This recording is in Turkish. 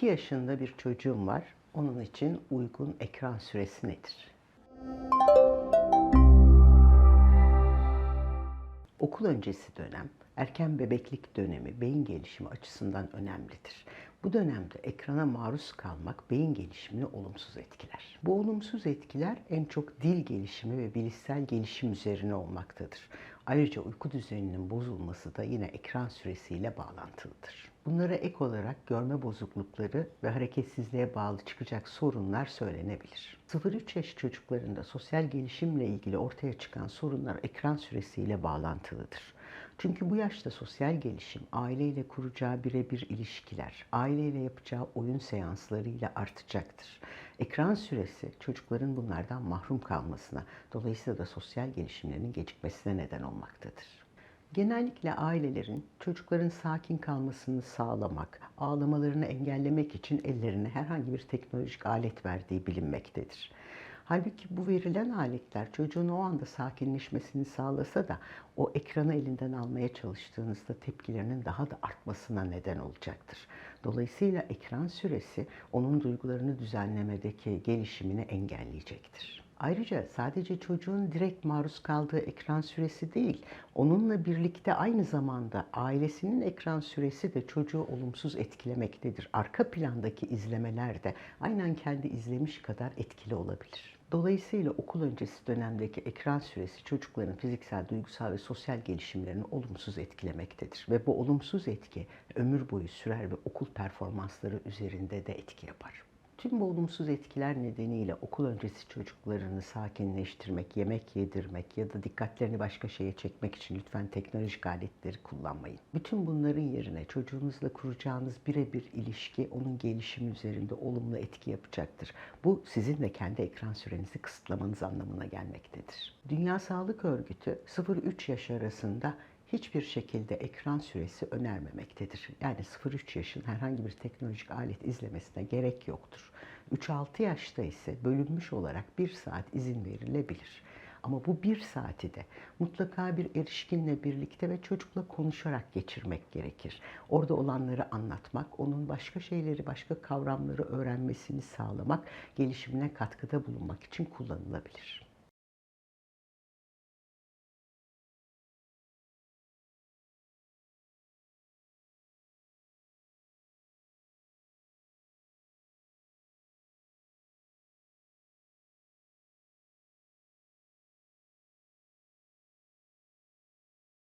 2 yaşında bir çocuğum var. Onun için uygun ekran süresi nedir? Okul öncesi dönem, erken bebeklik dönemi beyin gelişimi açısından önemlidir. Bu dönemde ekrana maruz kalmak beyin gelişimini olumsuz etkiler. Bu olumsuz etkiler en çok dil gelişimi ve bilişsel gelişim üzerine olmaktadır. Ayrıca uyku düzeninin bozulması da yine ekran süresiyle bağlantılıdır. Bunlara ek olarak görme bozuklukları ve hareketsizliğe bağlı çıkacak sorunlar söylenebilir. 0-3 yaş çocuklarında sosyal gelişimle ilgili ortaya çıkan sorunlar ekran süresiyle bağlantılıdır. Çünkü bu yaşta sosyal gelişim, aileyle kuracağı birebir ilişkiler, aileyle yapacağı oyun seanslarıyla artacaktır. Ekran süresi çocukların bunlardan mahrum kalmasına, dolayısıyla da sosyal gelişimlerinin gecikmesine neden olmaktadır. Genellikle ailelerin çocukların sakin kalmasını sağlamak, ağlamalarını engellemek için ellerine herhangi bir teknolojik alet verdiği bilinmektedir. Halbuki bu verilen aletler çocuğun o anda sakinleşmesini sağlasa da o ekranı elinden almaya çalıştığınızda tepkilerinin daha da artmasına neden olacaktır. Dolayısıyla ekran süresi onun duygularını düzenlemedeki gelişimini engelleyecektir. Ayrıca sadece çocuğun direkt maruz kaldığı ekran süresi değil, onunla birlikte aynı zamanda ailesinin ekran süresi de çocuğu olumsuz etkilemektedir. Arka plandaki izlemeler de aynen kendi izlemiş kadar etkili olabilir. Dolayısıyla okul öncesi dönemdeki ekran süresi çocukların fiziksel, duygusal ve sosyal gelişimlerini olumsuz etkilemektedir. Ve bu olumsuz etki ömür boyu sürer ve okul performansları üzerinde de etki yapar. Tüm bu olumsuz etkiler nedeniyle okul öncesi çocuklarını sakinleştirmek, yemek yedirmek ya da dikkatlerini başka şeye çekmek için lütfen teknolojik aletleri kullanmayın. Bütün bunların yerine çocuğunuzla kuracağınız birebir ilişki onun gelişimi üzerinde olumlu etki yapacaktır. Bu sizin de kendi ekran sürenizi kısıtlamanız anlamına gelmektedir. Dünya Sağlık Örgütü 0-3 yaş arasında hiçbir şekilde ekran süresi önermemektedir. Yani 0-3 yaşın herhangi bir teknolojik alet izlemesine gerek yoktur. 3-6 yaşta ise bölünmüş olarak 1 saat izin verilebilir. Ama bu bir saati de mutlaka bir erişkinle birlikte ve çocukla konuşarak geçirmek gerekir. Orada olanları anlatmak, onun başka şeyleri, başka kavramları öğrenmesini sağlamak, gelişimine katkıda bulunmak için kullanılabilir.